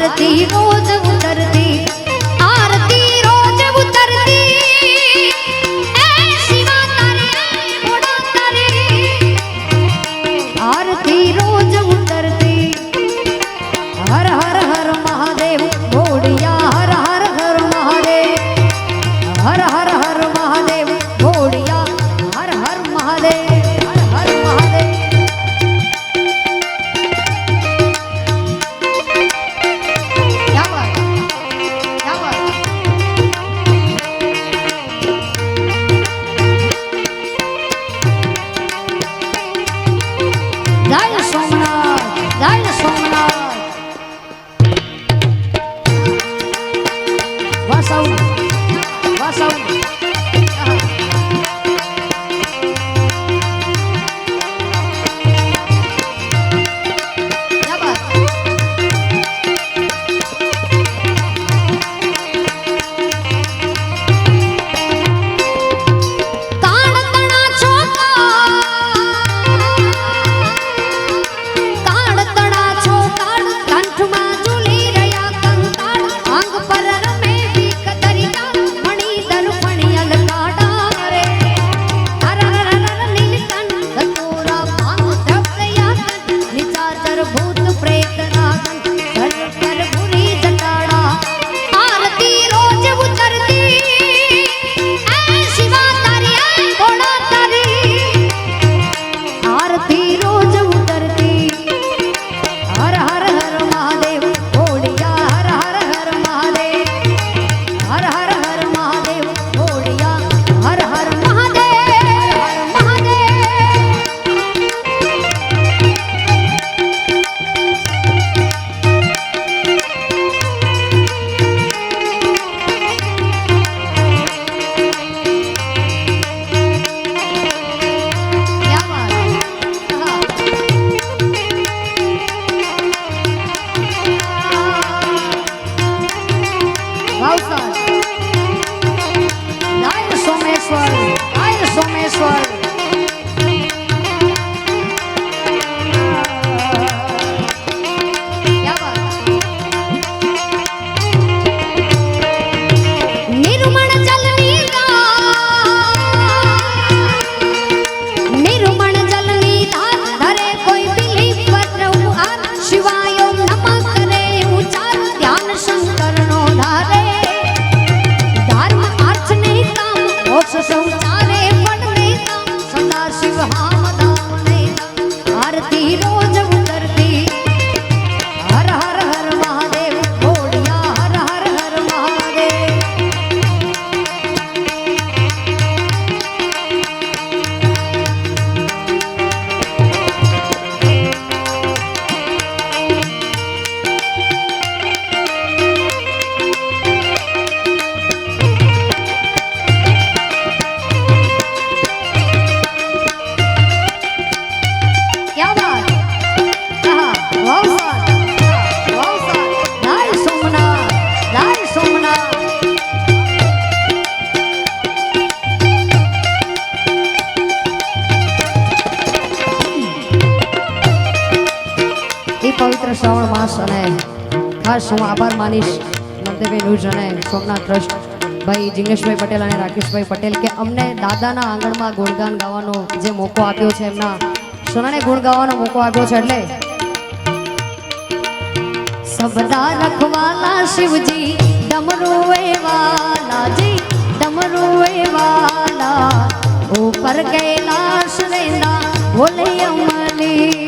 આરતી નો જવું i'm Asaun. પવિત્ર શ્રાવણ માસ અને ખાસ હું આભાર માનીશ નંદભાઈ ન્યૂઝ અને સોમનાથ ટ્રસ્ટ. ભાઈ જિગ્નેશભાઈ પટેલ અને રાકેશભાઈ પટેલ કે અમને દાદાના આંગણમાં ગુણગાન ગાવાનો જે મોકો આપ્યો છે, એમના સોનાને ગુણ ગાવાનો મોકો આપ્યો છે, એટલે સબદા રખવાલા શિવજી, ડમરૂ એવાલા જી, ડમરૂ એવાલા ઉપર કૈલાશ રેંદા ભોલે અમલી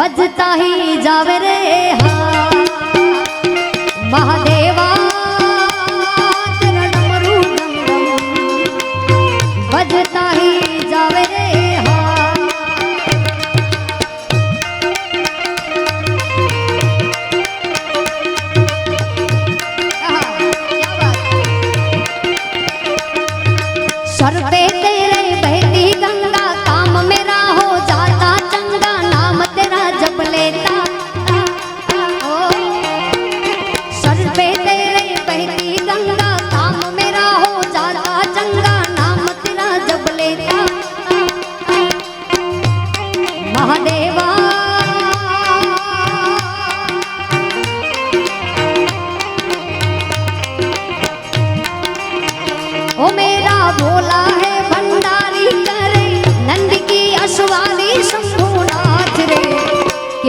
ભજતા હી જાવે રે હા. મહાદેવા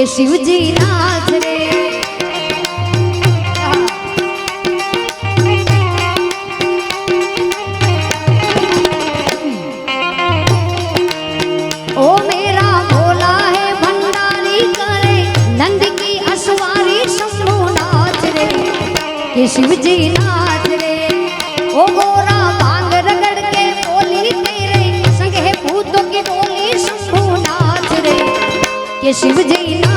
के शिव जी नाच रे। शिव जी नाच रे। ओ गोरा बांग रगड़ के बोली तेरे, संग भूतों की बोली सुखू रे। के शिव जी ना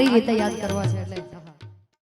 सारी रीते याद करवा